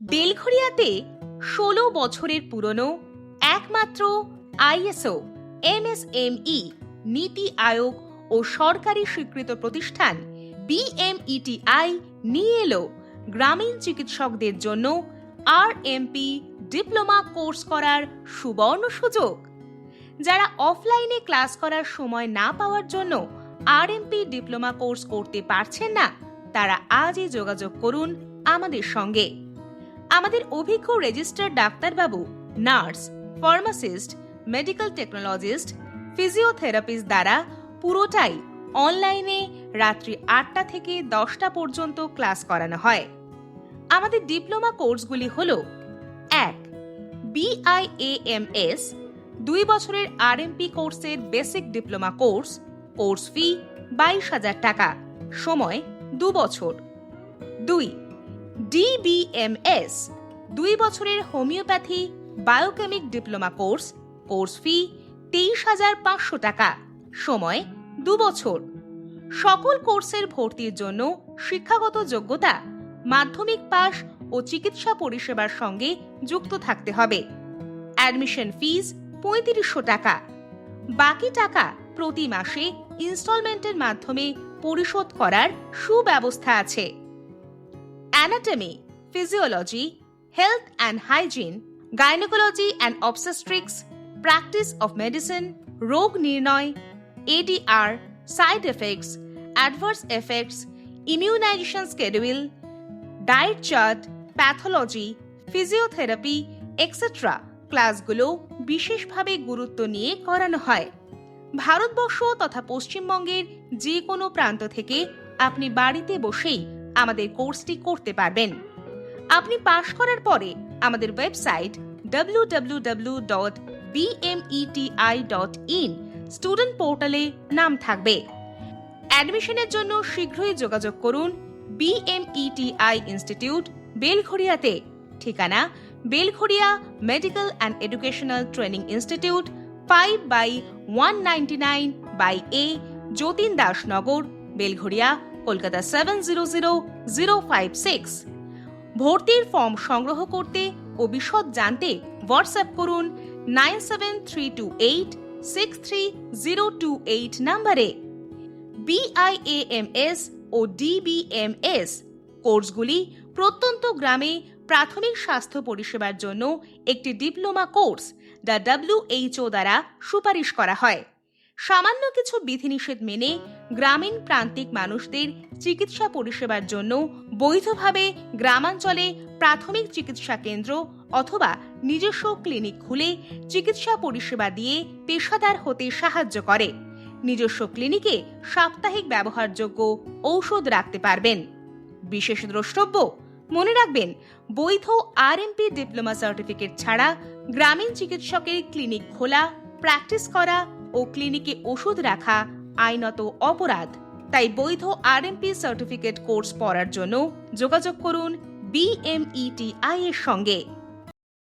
বেলঘরিয়াতে ষোলো বছরের পুরনো একমাত্র আইএসও, এমএসএমই নীতি আয়োগ ও সরকারি স্বীকৃত প্রতিষ্ঠান বিএমইটিআই নিয়ে এলো গ্রামীণ চিকিৎসকদের জন্য আর আরএমপি ডিপ্লোমা কোর্স করার সুবর্ণ সুযোগ। যারা অফলাইনে ক্লাস করার সময় না পাওয়ার জন্য আর আরএমপি ডিপ্লোমা কোর্স করতে পারছেন না, তারা আজই যোগাযোগ করুন আমাদের সঙ্গে। আমাদের অভিজ্ঞ রেজিস্টার্ড ডাক্তারবাবু, nurse, pharmacist, medical technologist, physiotherapist দ্বারা পুরোটাই অনলাইনে রাত্রি আটটা থেকে দশটা পর্যন্ত ক্লাস করানো হয়। আমাদের ডিপ্লোমা কোর্সগুলি হল, এক বিআইএএমএস দুই বছরের আরএমপি কোর্সের basic diploma course course fee বাইশ হাজার টাকা, সময় দু বছর। দুই ডিবিএমএস দুই বছরের homoeopathy, biochemic diploma course course fee তেইশ হাজার পাঁচশো টাকা। সময় দু বছর। সকল কোর্সের ভর্তির জন্য শিক্ষাগত যোগ্যতা, মাধ্যমিক পাস ও চিকিৎসা পরিষেবার সঙ্গে যুক্ত থাকতে হবে। অ্যাডমিশন ফিজ পঁয়ত্রিশশো টাকা। বাকি টাকা প্রতি মাসে ইনস্টলমেন্টের মাধ্যমে পরিশোধ করার সুব্যবস্থা আছে। Anatomy physiology health and hygiene gynaecology and obstetrics practice of medicine রোগ নির্ণয় ADR side effects adverse effects immunisation schedule diet chart pathology physiotherapy etcetera ক্লাসগুলো বিশেষভাবে গুরুত্ব নিয়ে করানো হয়। ভারতবর্ষ তথা পশ্চিমবঙ্গের যে কোনো প্রান্ত থেকে আপনি বাড়িতে বসেই আমাদের কোর্সটি করতে পারবেন। আপনি পাশ করার পরে আমাদের ওয়েবসাইট www.bmeti.in স্টুডেন্ট পোর্টালে নাম থাকবে। অ্যাডমিশনের জন্য শীঘ্রই যোগাযোগ করুন বিএমইটিআই ইনস্টিটিউট বেলঘড়িয়াতে। ঠিকানা Belgharia medical and educational training institute five by one ninety nine by A Jatin Das Nagar Belgharia. Kolkata seven zero zero zero five six ভর্তির ফর্ম সংগ্রহ করতে ও বিশদ জানতে হোয়াটসঅ্যাপ করুন nine seven three two eight six three zero two eight নাম্বারে। BIAMS ও DBMS কোর্সগুলি প্রত্যন্ত গ্রামে প্রাথমিক স্বাস্থ্য পরিষেবার জন্য একটি ডিপ্লোমা কোর্স যা ডাব্লিউএইচও দ্বারা সুপারিশ করা হয়। সামান্য কিছু বিধিনিষেধ মেনে গ্রামীণ প্রান্তিক মানুষদের চিকিৎসা পরিষেবার জন্য বৈধভাবে গ্রামাঞ্চলে প্রাথমিক চিকিৎসা কেন্দ্র অথবা নিজস্ব ক্লিনিক খুলে চিকিৎসা পরিষেবা দিয়ে পেশাদার হতে সাহায্য করে। নিজস্ব ক্লিনিকে সাপ্তাহিক ব্যবহারযোগ্য ঔষধ রাখতে পারবেন। বিশেষ দ্রষ্টব্য, মনে রাখবেন, বৈধ আরএমপি ডিপ্লোমা সার্টিফিকেট ছাড়া গ্রামীণ চিকিৎসকের ক্লিনিক খোলা, প্র্যাকটিস করা ও ক্লিনিকে ওষুধ রাখা আইনত অপরাধ। তাই বৈধ আরএমপি সার্টিফিকেট কোর্স পড়ার জন্য যোগাযোগ করুন বিএমইটিআই এর সঙ্গে।